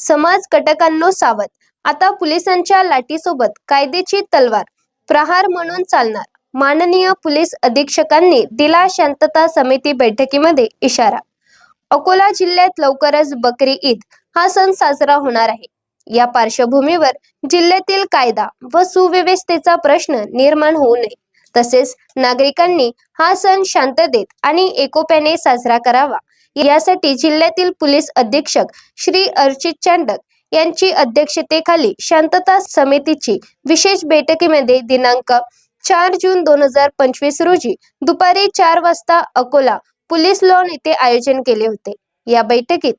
समाज कटकांनो सावध. आता पोलिसांच्या लाठीसोबत कायद्याची तलवार प्रहार म्हणून चालणार. माननीय पोलीस अधीक्षकांनी दिला शांतता समिती बैठकीमध्ये इशारा. अकोला जिल्ह्यात लवकरच बकरी ईद हा सण साजरा होणार आहे. या पार्श्वभूमीवर जिल्ह्यातील कायदा व सुव्यवस्थेचा प्रश्न निर्माण होऊ नये. तसेच नागरिकांनी हा सण शांततेत आणि एकोप्याने साजरा करावा. यासाठी जिल्ह्यातील पोलीस अधीक्षक श्री अर्चित चांडक यांची अध्यक्षतेखाली शांतता समितीची विशेष बैठकीमध्ये दिनांक चार जून दोन हजार पंचवीस रोजी दुपारी चार वाजता अकोला पोलीस लॉन येथे आयोजन केले होते. या बैठकीत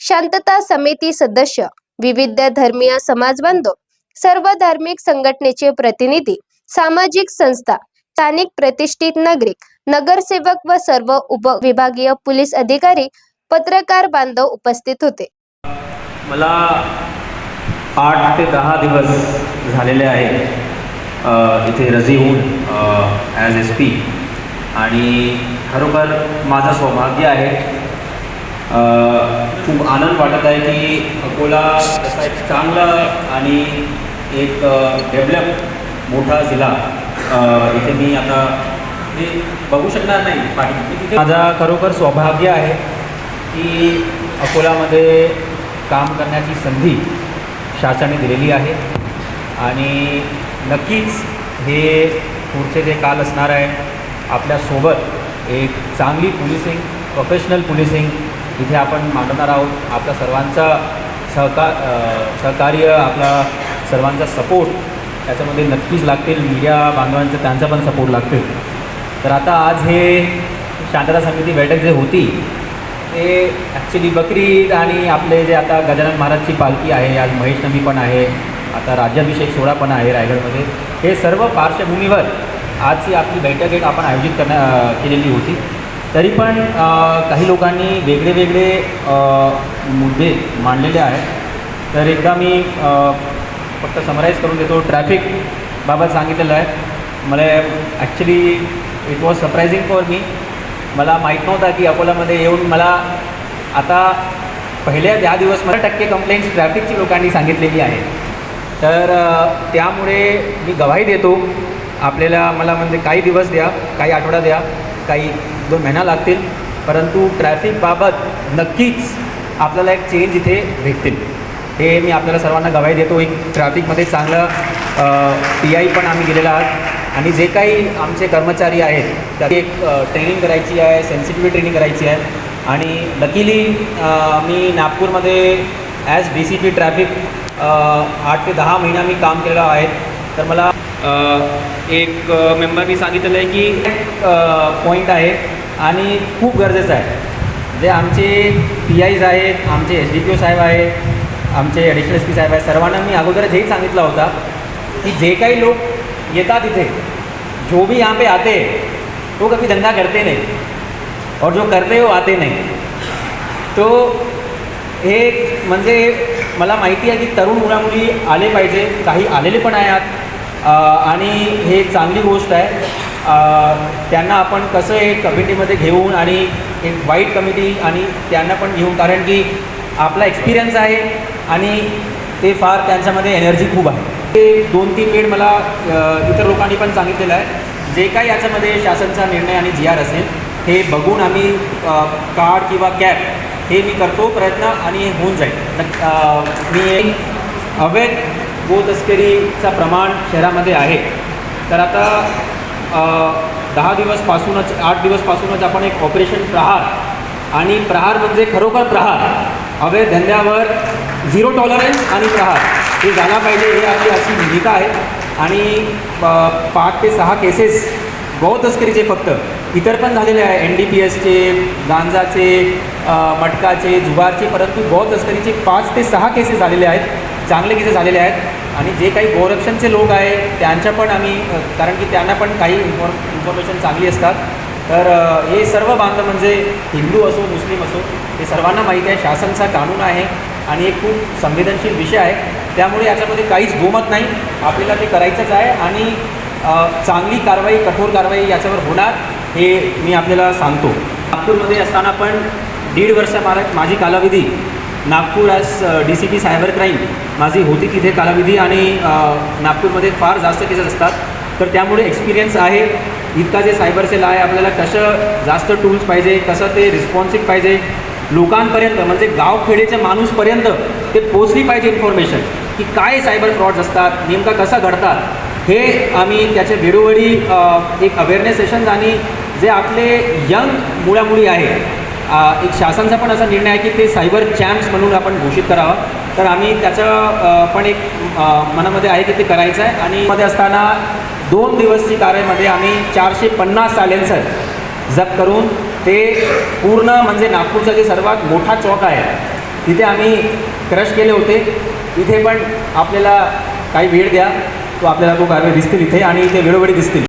शांतता समिती सदस्य विविध धर्मीय समाज बांधव सर्व धार्मिक संघटनेचे प्रतिनिधी सामाजिक संस्था स्थानिक प्रतिष्ठित नागरिक नगरसेवक व सर्व उपविभागीय पोलीस अधिकारी पत्रकार बांधव उपस्थित होते. मला आठ ते दहा दिवस झालेले आहेत इथे रजी होऊन ॲज एस पी आणि खरोखर माझं सौभाग्य आहे खूप आनंद वाटत आहे की अकोला एक चांगला आणि एक डेव्हलप मोठा जिल्हा इथे मी आता ते बघू शकणार नाही पाणी. तिथे माझा खरोखर सौभाग्य आहे की अकोलामध्ये काम करण्याची संधी शासनाने दिलेली आहे. आणि नक्कीच हे पुढचे जे काल असणार आहे आपल्यासोबत एक चांगली पोलिसिंग प्रोफेशनल पोलिसिंग इथे आपण मांडणार आहोत. आपल्या सर्वांचा सहकार सहकार्य आपला सर्वांचा सपोर्ट त्याच्यामध्ये नक्कीच लागतील. मीडिया बांधवांचं त्यांचा पण सपोर्ट लागतील तर आता आज हे शांतता समिती बैठक जे होती ते ॲक्च्युली बकरी ईद आणि आपले जे आता गजानन महाराजची पालखी आहे आज महेशनमी पण आहे आता राज्याभिषेक सोहळा पण आहे रायगडमध्ये. हे सर्व पार्श्वभूमीवर आजची आपली बैठक एक आपण आयोजित करण्या केलेली होती. तरी पण काही लोकांनी वेगळे वेगळे मुद्दे मांडलेले आहेत. तर एकदा मी फक्त समराईज करून देतो. ट्रॅफिक बाबत सांगितलेलं आहे. मला actually it was surprising for me मला माहीत नव्हता की अकोलामध्ये येऊन मला आता पहिल्या दहा दिवस मला टक्के कंप्लेंट्स ट्रॅफिकची लोकांनी सांगितलेली आहे तर त्यामुळे मी गवाही देतो. आपल्याला मला म्हणजे काही दिवस द्या काही आठवडा द्या काही दोन महिना लागतील. परंतु ट्रॅफिकबाबत नक्कीच आपल्याला एक चेंज इथे भेटतील. हे मी आपल्याला सर्वांना गवाही देतो. एक ट्रॅफिकमध्ये चांगलं टी आय पण आम्ही गेलेला आहात. आणि जे काही आमचे कर्मचारी आहेत त्याची एक ट्रेनिंग करायची आहे सेन्सिटिव्ह ट्रेनिंग करायची आहे. आणि लकीली मी नागपूरमध्ये as D C P traffic आठ ते दहा महिना मी काम केलेलं आहे. तर मला एक मेंबरनी सांगितलेलं आहे की पॉईंट आहे आणि खूप गरजेचं आहे. जे आमचे पी आयज आहेत आमचे एस डी पी ओ साहेब आहेत आमचे ॲडिशनल एस पी साहेब आहे सर्वांना मी अगोदरच हेही सांगितलं होता की जे काही लोग येतात इथे जो भी यहाँ पे आते तो वो कभी धंधा करते नहीं. और जो करते वो आते नाही. तो हे म्हणजे मला माहिती आहे की तरुण मुलामुली आले पाहिजे. काही आलेले पण आहेत. आणि हे चांगली गोष्ट आहे. त्यांना आपण कसं एक कमिटीमध्ये घेऊन आणि एक वाईट कमिटी आणि त्यांना पण घेऊन कारण की आपला एक्सपिरियन्स आहे. आणि ते फार त्यांच्यामध्ये एनर्जी खूप आहे. ते दोन तीन वेळ मला इतर लोकांनी पण सांगितलेलं आहे. जे काही याच्यामध्ये शासनचा निर्णय आणि जी आर असेल हे बघून आम्ही कार्ड किंवा कॅब हे मी करतो प्रयत्न आणि होऊन जाईल. मी अवैध गो तस्करीचा प्रमाण शहरामध्ये आहे. तर आता दहा दिवसपासूनच आठ दिवसपासूनच आपण एक ऑपरेशन प्रहार आणि प्रहार म्हणजे खरोखर प्रहार. अवैध धंद्यावर झिरो टॉलरन्स आणि प्रहार. हे झाला पाहिजे हे आपली अशी भूमिका आहे. आणि पाच ते सहा केसेस गौ तस्करीचे फक्त. इतर पण झालेले आहे. एन डी पी एसचे गांजाचे मटकाचे जुगारचे परंतु गौ तस्करीचे पाच ते सहा केसेस झालेले आहेत. चांगले केसेस झालेले आहेत. आणि जे काही गोरक्षणचे लोक आहेत त्यांच्या पण आम्ही कारण की त्यांना पण काही इन्फॉर् इन्फॉर्मेशन चांगली असतात. तर हे सर्व बांधव म्हणजे हिंदू असो मुस्लिम असो हे सर्वांना माहिती आहे. शासनचा कानून आहे. आणि एक खूप संवेदनशील विषय आहे. त्यामुळे याच्यामध्ये काहीच गोमत नाही. आपल्याला ते करायचंच आहे आणि चांगली कारवाई कठोर कारवाई याच्यावर होणार हे मी आपल्याला सांगतो. नागपूरमध्ये असताना पण दीड वर्ष मारा माझी कालावधी Nagpur as D C P cyber crime माझी होती तिथे कालावधी आणि नागपूरमध्ये फार जास्त केसेस असतात. तर त्यामुळे एक्सपिरियन्स आहे. इतका जे सायबर सेल आहे आपल्याला कसं जास्त टूल्स पाहिजे कसं ते रिस्पॉन्सिव्ह पाहिजे लोकांपर्यंत म्हणजे गावखेडेच्या माणूसपर्यंत ते पोचली पाहिजे इन्फॉर्मेशन की काय सायबर फ्रॉड्स असतात नेमका कसा घडतात हे आम्ही त्याचे वेळोवेळी एक अवेअरनेस सेशन्स आणि जे आपले यंग मुळामुळी आहे एक शासनाचा पण असा निर्णय आहे की ते सायबर चॅम्प्स म्हणून आपण घोषित करावं. तर आम्ही त्याचं पण एक मनामध्ये आहे की ते करायचं आहे. आणि मध्ये असताना दोन दिवसची कार्यामध्ये आम्ही चारशे पन्नास सायलेन्सर जप्त करून ते पूर्ण म्हणजे नागपूरचा जे सर्वात मोठा चौक आहे तिथे आम्ही क्रश केले होते. इथे पण आपल्याला काही वेळ द्या तो आपल्याला तो गावे दिसतील इथे आणि इथे वेळोवेळी दिसतील.